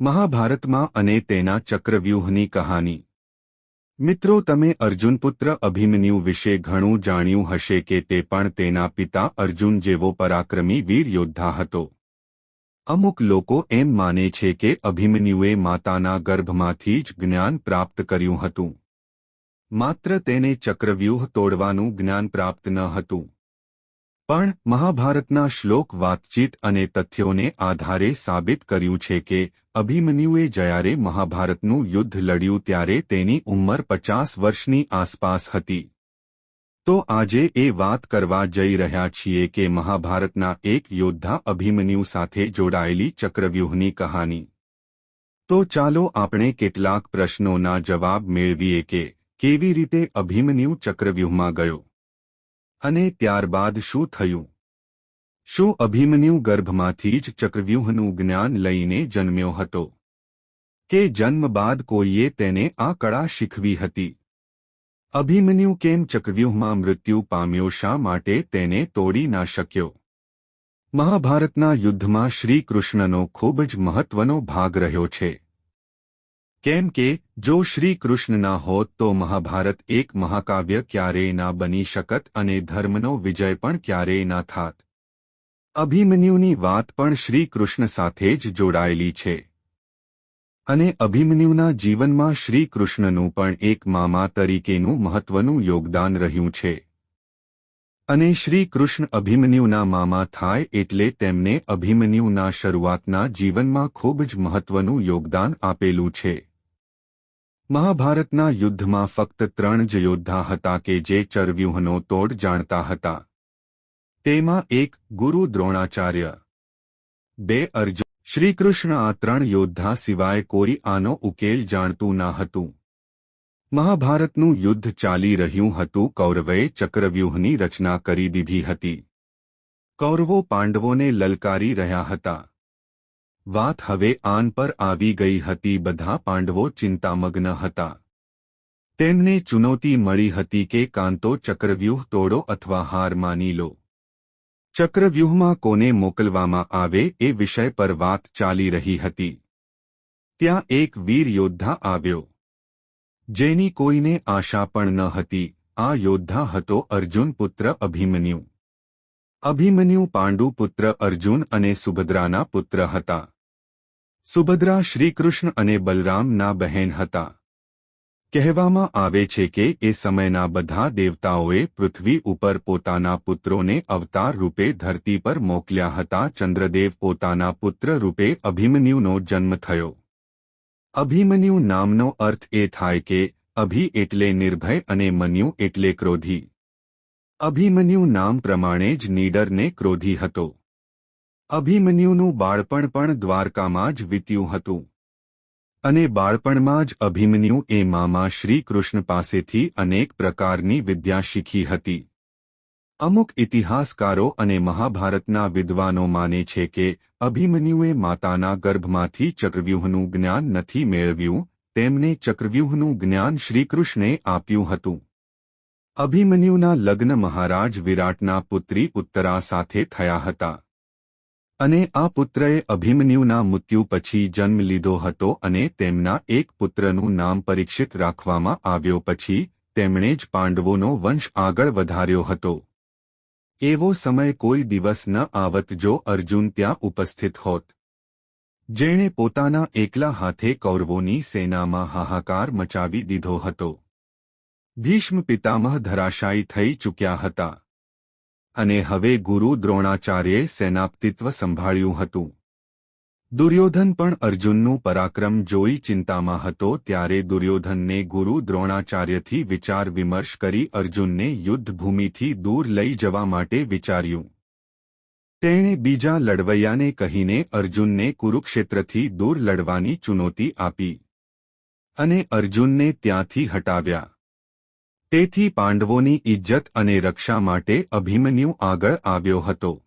મહાભારતમાં અને તેના ચક્રવ્યૂહની કહાની. મિત્રો, તમે અર્જુનપુત્ર અભિમન્યુ વિશે ઘણું જાણ્યું હશે કે તે પણ તેના પિતા અર્જુન જેવો પરાક્રમી વીર યોદ્ધા હતો. અમુક લોકો એમ માને છે કે અભિમન્યુએ માતાના ગર્ભમાંથી જ જ્ઞાન પ્રાપ્ત કર્યું હતું. માત્ર તેને ચક્રવ્યૂહ તોડવાનું જ્ઞાન પ્રાપ્ત ન હતું. પણ મહાભારતના શ્લોક વાતચીત અને તથ્યોને આધારે સાબિત કર્યું છે કે અભિમન્યુએ જયારે મહાભારતનું યુદ્ધ લડ્યું ત્યારે તેની ઉંમર પચાસ વર્ષની આસપાસ હતી. તો આજે એ વાત કરવા જઈ રહ્યા છીએ કે મહાભારતના એક યોદ્ધા અભિમન્યુ સાથે જોડાયેલી ચક્રવ્યૂહની કહાની. તો ચાલો આપણે કેટલાક પ્રશ્નોના જવાબ મેળવીએ કે કેવી રીતે અભિમન્યુ ચક્રવ્યૂહમાં ગયો? અને ત્યારબાદ શું થયું? શું અભિમન્યુ ગર્ભમાંથી જ ચક્રવ્યૂહનું જ્ઞાન લઈને જન્મ્યો હતો? કે જન્મ બાદ કોઈએ તેને આ કળા શીખવી હતી? અભિમન્યુ કેમ ચક્રવ્યૂહમાં મૃત્યુ પામ્યો? શા માટે તેને તોડી ના શક્યો? મહાભારતના યુદ્ધમાં શ્રીકૃષ્ણનો ખૂબ જ મહત્વનો ભાગ રહ્યો છે. કેમ કે, જો શ્રી કૃષ્ણ હોત તો મહાભારત એક મહાકાવ્ય ક્યારેય ના બની શકત અને ધર્મનો વિજય પણ ક્યારેય ના થાત. અભિમન્યુની વાત પણ શ્રી કૃષ્ણ સાથે જ જોડાયેલી છે. અને અભિમન્યુના જીવનમાં શ્રી કૃષ્ણનું પણ એક મામા તરીકેનું મહત્વનું યોગદાન રહ્યું છે. અને શ્રી કૃષ્ણ અભિમન્યુના મામા થાય એટલે તેમને અભિમન્યુના શરૂઆતના જીવનમાં ખૂબ જ મહત્વનું યોગદાન આપેલું છે. મહાભારતના યુદ્ધમાં ફક્ત ત્રણ જ યોદ્ધા હતા કે જે ચરવ્યૂહનો તોડ જાણતા હતા. તેમાં એક ગુરુ દ્રોણાચાર્ય, બે અર્જુન. શ્રીકૃષ્ણ આ ત્રણ યોદ્ધા સિવાય કોઈ આનો ઉકેલ જાણતું ન હતું. મહાભારતનું યુદ્ધ ચાલી રહ્યું હતું, કૌરવે ચક્રવ્યૂહની રચના કરી દીધી હતી. કૌરવો પાંડવોને લલકારી રહ્યા હતા. વાત હવે આન પર આવી ગઈ હતી, બધા પાંડવો ચિંતામગ્ન હતા. તેમને ચુનૌતી મળી હતી કે કાંતો ચક્રવ્યૂહ તોડો અથવા હાર માની લો. ચક્રવ્યૂહમાં કોને મોકલવામાં આવે એ વિષય પર વાત ચાલી રહી હતી. ત્યાં એક વીર યોદ્ધા આવ્યો. જેની કોઈને આશા પણ ન હતી. આ યોદ્ધા હતો અર્જુન પુત્ર અભિમન્યુ. અભિમન્યુ પાંડુ પુત્ર અર્જુન અને સુભદ્રાના પુત્ર હતા. સુભદ્રા શ્રીકૃષ્ણ અને બલરામના બહેન હતા. કહેવામાં આવે છે કે એ સમયના બધા દેવતાઓએ પૃથ્વી ઉપર પોતાના પુત્રોને અવતાર રૂપે ધરતી પર મોકલ્યા હતા. ચંદ્રદેવ પોતાના પુત્ર રૂપે અભિમન્યુનો જન્મ થયો. અભિમન્યુ નામનો અર્થ એ થાય કે અભિ એટલે નિર્ભય અને મન્યુ એટલે ક્રોધી. અભિમન્યુ નામ પ્રમાણે જ નીડરને ક્રોધી હતો. અભિમન્યુનું બાળપણ પણ દ્વારકામાં જ વીત્યું હતું. અને બાળપણમાં જ અભિમન્યુ એ મામા શ્રીકૃષ્ણ પાસેથી અનેક પ્રકારની વિદ્યા શીખી હતી. અમુક ઇતિહાસકારો અને મહાભારતના વિદ્વાનો માને છે કે અભિમન્યુએ માતાના ગર્ભમાંથી ચક્રવ્યૂહનું જ્ઞાન નથી મેળવ્યું, તેમને ચક્રવ્યૂહનું જ્ઞાન શ્રીકૃષ્ણે આપ્યું હતું. અભિમન્યુના લગ્ન મહારાજ વિરાટના પુત્રી ઉત્તરા સાથે થયા હતા. અને આ પુત્રએ અભિમન્યુના મૃત્યુ પછી જન્મ લીધો હતો અને તેમના એક પુત્રનું નામ પરીક્ષિત રાખવામાં આવ્યો પછી તેમણે જ પાંડવોનો વંશ આગળ વધાર્યો હતો. એવો સમય કોઈ દિવસ ન આવત જો અર્જુન ત્યાં ઉપસ્થિત હોત. જેણે પોતાના એકલા હાથે કૌરવોની સેનામાં હાહાકાર મચાવી દીધો હતો. ભીષ્મ પિતામહ ધરાશાયી થઈ ચૂક્યા હતા. અને હવે ગુરુ દ્રોણાચાર્યે સેનાપતિત્વ સંભાળ્યું હતું. દુર્યોધન પણ અર્જુનનું પરાક્રમ જોઈ ચિંતામાં હતો ત્યારે દુર્યોધનને ગુરુ દ્રોણાચાર્યથી વિચાર વિમર્શ કરી અર્જુનને યુદ્ધભૂમિથી દૂર લઈ જવા માટે વિચાર્યું. તેણે બીજા લડવૈયાને કહીને અર્જુનને કુરુક્ષેત્રથી દૂર લડવાની ચુનૌતી આપી. અને અર્જુનને ત્યાંથી હટાવ્યા. તેથી પાંડવોની ઇજ્જત અને રક્ષા માટે અભિમન્યુ આગળ આવ્યો હતો.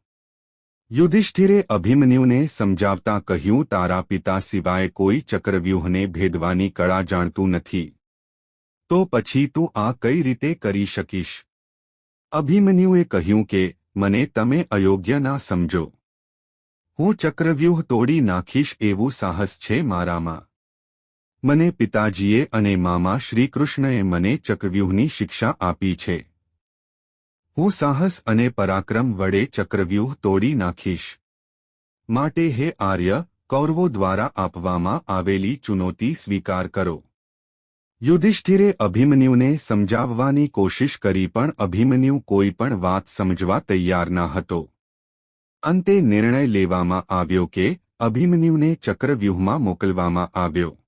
યુધિષ્ઠિરે અભિમન્યુને સમજાવતા કહ્યું, તારા પિતા સિવાય કોઈ ચક્રવ્યૂહને ભેદવાની કળા જાણતું નથી. તો પછી તું આ કઈ રીતે કરી શકીશ? અભિમન્યુએ કહ્યું કે, મને તમે અયોગ્ય ના સમજો. હું ચક્રવ્યૂહ તોડી નાખીશ એવું સાહસ છે મારામાં. મને પિતાજીએ અને મામા શ્રીકૃષ્ણએ મને ચક્રવ્યૂહની શિક્ષા આપી છે. હું સાહસ અને પરાક્રમ વડે ચક્રવ્યૂહ તોડી નાખીશ. માટે હે આર્ય, કૌરવો દ્વારા આપવામાં આવેલી ચુનૌતી સ્વીકાર કરો. યુધિષ્ઠિરે અભિમન્યુને સમજાવવાની કોશિશ કરી પણ અભિમન્યુ કોઈ પણ વાત સમજવા તૈયાર ન હતો. અંતે નિર્ણય લેવામાં આવ્યો કે અભિમન્યુને ચક્રવ્યૂહમાં મોકલવામાં આવ્યો.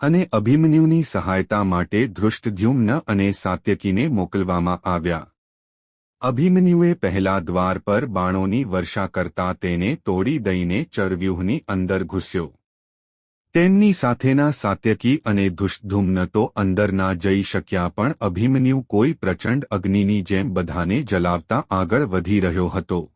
અને અભિમન્યુની સહાયતા માટે ધૃષ્ટધ્યુમ્ન અને સાત્યકીને મોકલવામાં આવ્યા. અભિમન્યુએ પહેલા દ્વાર પર બાણોની વર્ષા કરતા તેને તોડી દઈને ચરવ્યૂહની અંદર ઘૂસ્યો. તેમની સાથેના સાત્યકી અને ધુષ્ધુમ્ન તો અંદર ના જઈ શક્યા પણ અભિમન્યુ કોઈ પ્રચંડ અગ્નિની જેમ બધાને જલાવતા આગળ વધી રહ્યો હતો.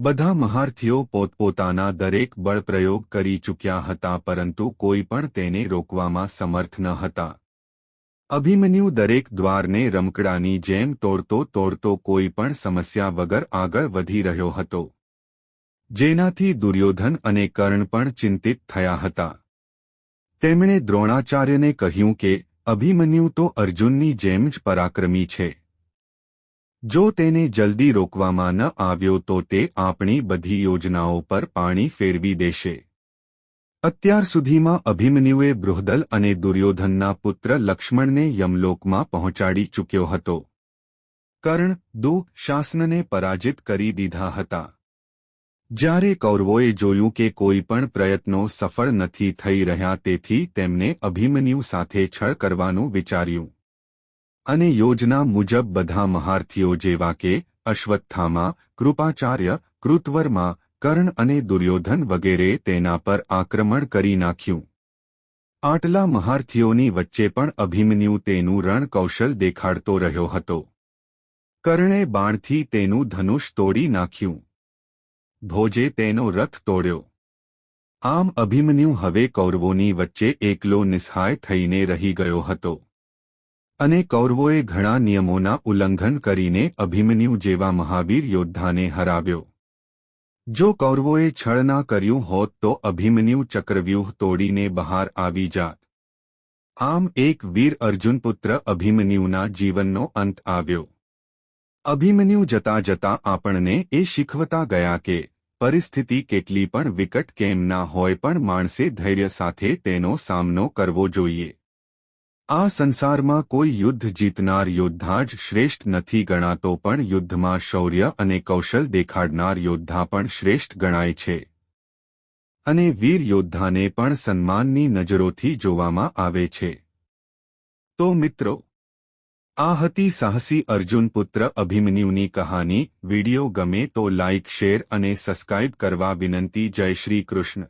બધા મહાર્થીઓ પોતપોતાના દરેક બળપ્રયોગ કરી ચૂક્યા હતા પરંતુ કોઈ પણ તેને રોકવામાં સમર્થ ન હતા. અભિમન્યુ દરેક દ્વારને રમકડાની જેમ તોડતો તોડતો કોઈ પણ સમસ્યા વગર આગળ વધી રહ્યો હતો. જેનાથી દુર્યોધન અને કર્ણ પણ ચિંતિત થયા હતા. તેમણે દ્રોણાચાર્યને કહ્યું કે, અભિમન્યુ તો અર્જુનની જેમ જ પરાક્રમી છે. જો તેને જલ્દી રોકવામાં ન આવ્યો તો તે આપણી બધી યોજનાઓ પર પાણી ફેરવી દેશે. અત્યાર સુધીમાં અભિમન્યુએ બૃહદલ અને દુર્યોધનના પુત્ર લક્ષ્મણને યમલોકમાં પહોંચાડી ચૂક્યો હતો. કર્ણ દુ શાસનને પરાજિત કરી દીધા હતા. જ્યારે કૌરવોએ જોયું કે કોઈ પણ પ્રયત્નો સફળ નથી થઈ રહ્યા તેથી તેમને અભિમન્યુ સાથે છળ કરવાનું વિચાર્યું. અને યોજના મુજબ બધા મહાર્થીઓ જેવા કે અશ્વત્થામા, કૃપાચાર્ય, કૃતવર્મા, કર્ણ અને દુર્યોધન વગેરે તેના પર આક્રમણ કરી નાખ્યું. આટલા મહાર્થીઓની વચ્ચે પણ અભિમન્યુ તેનું રણકૌશલ દેખાડતો રહ્યો હતો. કર્ણે બાણથી તેનું ધનુષ તોડી નાખ્યું. ભોજે તેનો રથ તોડ્યો. આમ અભિમન્યુ હવે કૌરવોની વચ્ચે એકલો નિસ્હાય થઈને રહી ગયો હતો. અને કૌરવોએ ઘણા નિયમોના ઉલ્લંઘન કરીને અભિમન્યુ જેવા મહાવીર યોદ્ધાને હરાવ્યો. જો કૌરવોએ છળ ના કર્યું હોત તો અભિમન્યુ ચક્રવ્યૂહ તોડીને બહાર આવી જાત. આમ એક વીર અર્જુનપુત્ર અભિમન્યુના જીવનનો અંત આવ્યો. અભિમન્યુ જતા જતા આપણને એ શીખવતા ગયા કે, પરિસ્થિતિ કેટલી પણ વિકટ કેમ ના હોય પણ માણસે ધૈર્ય સાથે તેનો સામનો કરવો જોઈએ. આ સંસારમાં કોઈ યુદ્ધ જીતનાર યોદ્ધા જ શ્રેષ્ઠ નથી ગણાતો પણ યુદ્ધમાં શૌર્ય અને કૌશલ દેખાડનાર યોદ્ધા પણ શ્રેષ્ઠ ગણાય છે. અને વીર યોદ્ધાને પણ સન્માનની નજરોથી જોવામાં આવે છે. તો મિત્રો, આ હતી સાહસી અર્જુન પુત્ર અભિમન્યુની કહાની. વિડિયો ગમે તો લાઇક શેર અને સબસ્ક્રાઇબ કરવા વિનંતી. જય શ્રી કૃષ્ણ.